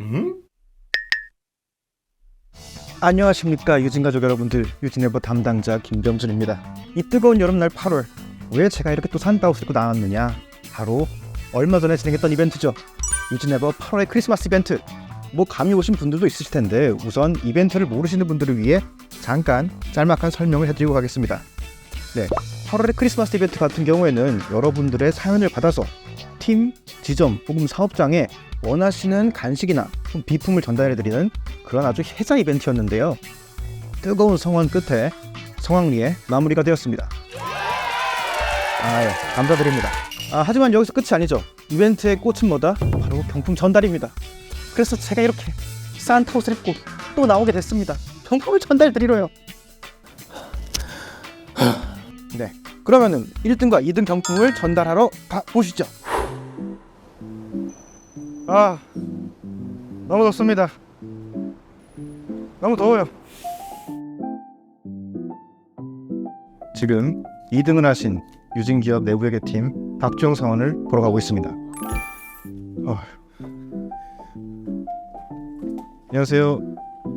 음? 안녕하십니까 유진 가족 여러분들 유진에버 담당자 김병준입니다. 이 뜨거운 여름날 8월 왜 제가 이렇게 또 산다옷을 입고 나왔느냐? 바로 얼마 전에 진행했던 이벤트죠. 유진에버 8월의 크리스마스 이벤트. 뭐 감이 오신 분들도 있으실 텐데 우선 이벤트를 모르시는 분들을 위해 잠깐 짤막한 설명을 해드리고 가겠습니다. 네, 8월의 크리스마스 이벤트 같은 경우에는 여러분들의 사연을 받아서 팀, 지점 혹은 사업장에 원하시는 간식이나 좀 비품을 전달해드리는 그런 아주 혜자 이벤트였는데요. 뜨거운 성원 끝에 성황리에 마무리가 되었습니다. 아, 예, 감사드립니다. 아, 하지만 여기서 끝이 아니죠. 이벤트의 꽃은 뭐다? 바로 경품 전달입니다. 그래서 제가 이렇게 산타 옷을 입고 또 나오게 됐습니다. 경품을 전달드리러요. 네, 그러면은 1등과 2등 경품을 전달하러 가보시죠. 아, 너무 덥습니다. 너무 더워요. 지금 2등을 하신 유진기업 내부회계 팀 박주영 사원을 보러 가고 있습니다. 어휴. 안녕하세요.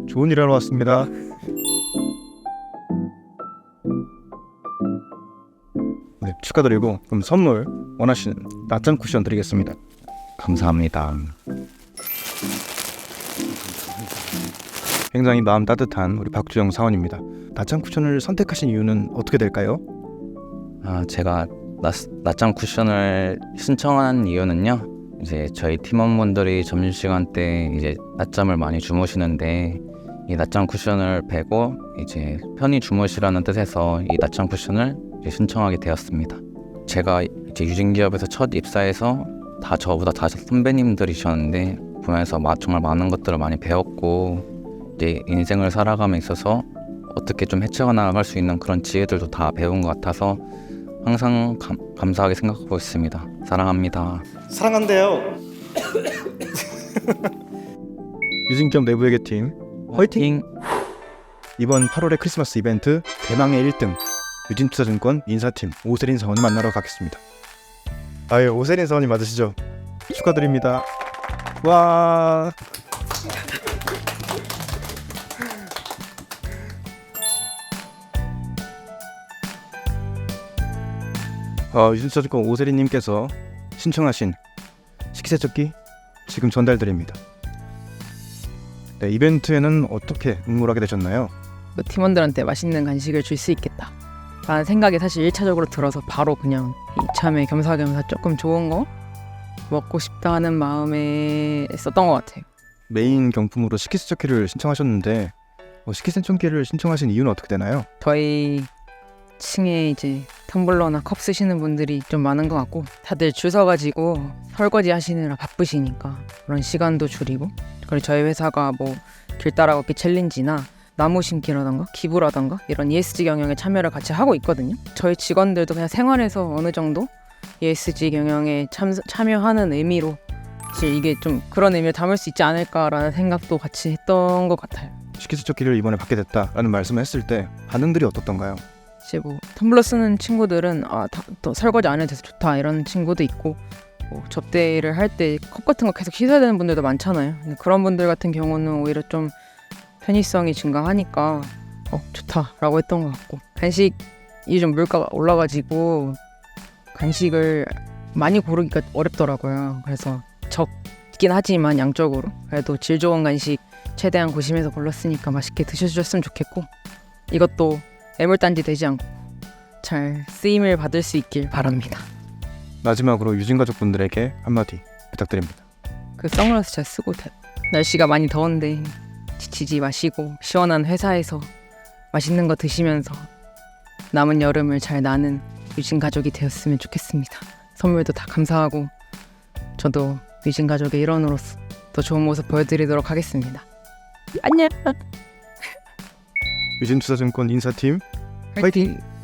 좋은 일 하러 왔습니다. 네, 축하드리고 그럼 선물 원하시는 낮잠 쿠션 드리겠습니다. 감사합니다. 굉장히 마음 따뜻한 우리 박주영 사원입니다. 낮잠 쿠션을 선택하신 이유는 어떻게 될까요? 아, 제가 낮, 낮잠 쿠션을 신청한 이유는요. 이제 저희 팀원분들이 점심시간 때 이제 낮잠을 많이 주무시는데 이 낮잠 쿠션을 베고 이제 편히 주무시라는 뜻에서 이 낮잠 쿠션을 신청하게 되었습니다. 제가 이제 유진기업에서 첫 입사해서 다 저보다 다 선배님들이셨는데 보면서 마- 정말 많은 것들을 많이 배웠고 이제 인생을 살아감에 있어서 어떻게 좀 헤쳐가 나갈 수 있는 그런 지혜들도 다 배운 것 같아서 항상 감, 감사하게 생각하고 있습니다. 사랑합니다. 사랑한대요. 유진기업 내부회계 팀 화이팅! 이번 8월의 크리스마스 이벤트 대망의 1등 유진투자증권 인사팀 오세린 사원을 만나러 가겠습니다. 아유 오세린 사원님 맞으시죠? 축하드립니다. 와. 어, 유진투자증권 오세린님께서 신청하신 식기세척기 지금 전달드립니다. 네, 이벤트에는 어떻게 응모하게 되셨나요? 그 팀원들한테 맛있는 간식을 줄 수 있겠다. 라는 생각이 사실 1차적으로 들어서 바로 그냥 이참에 겸사겸사 조금 좋은 거 먹고 싶다 하는 마음에 썼던 것 같아요. 메인 경품으로 식기세척기를 신청하셨는데 어, 식기세척기를 신청하신 이유는 어떻게 되나요? 저희 층에 이제 텀블러나 컵 쓰시는 분들이 좀 많은 것 같고 다들 줄 서가지고 설거지 하시느라 바쁘시니까 그런 시간도 줄이고 그리고 저희 회사가 뭐 길 따라 걷기 챌린지나 나무 심기라던가 기부라던가 이런 ESG 경영에 참여를 같이 하고 있거든요. 저희 직원들도 그냥 생활에서 어느 정도 ESG 경영에 참, 참여하는 의미로 사실 이게 좀 그런 의미를 담을 수 있지 않을까라는 생각도 같이 했던 것 같아요. 식기세척기를 이번에 받게 됐다라는 말씀을 했을 때 반응들이 어떻던가요? 이제 뭐 텀블러 쓰는 친구들은 아, 다, 더 설거지 안 해도 돼서 좋다 이런 친구도 있고 뭐 접대를 할 때 컵 같은 거 계속 씻어야 되는 분들도 많잖아요. 근데 그런 분들 같은 경우는 오히려 좀 편의성이 증가하니까 어 좋다라고 했던 것 같고 간식이 좀 물가가 올라가지고 간식을 많이 고르기가 어렵더라고요. 그래서 적긴 하지만 양적으로 그래도 질 좋은 간식 최대한 고심해서 골랐으니까 맛있게 드셔주셨으면 좋겠고 이것도 애물단지 되지 않고 잘 쓰임을 받을 수 있길 바랍니다. 마지막으로 유진 가족분들에게 한마디 부탁드립니다. 그 선글라스 잘 쓰고 다- 날씨가 많이 더운데 지치지 마시고 시원한 회사에서 맛있는 거 드시면서 남은 여름을 잘 나는 유진 가족이 되었으면 좋겠습니다. 선물도 다 감사하고 저도 유진 가족의 일원으로서 더 좋은 모습 보여드리도록 하겠습니다. 안녕. 유진 투자증권 인사팀 화이팅!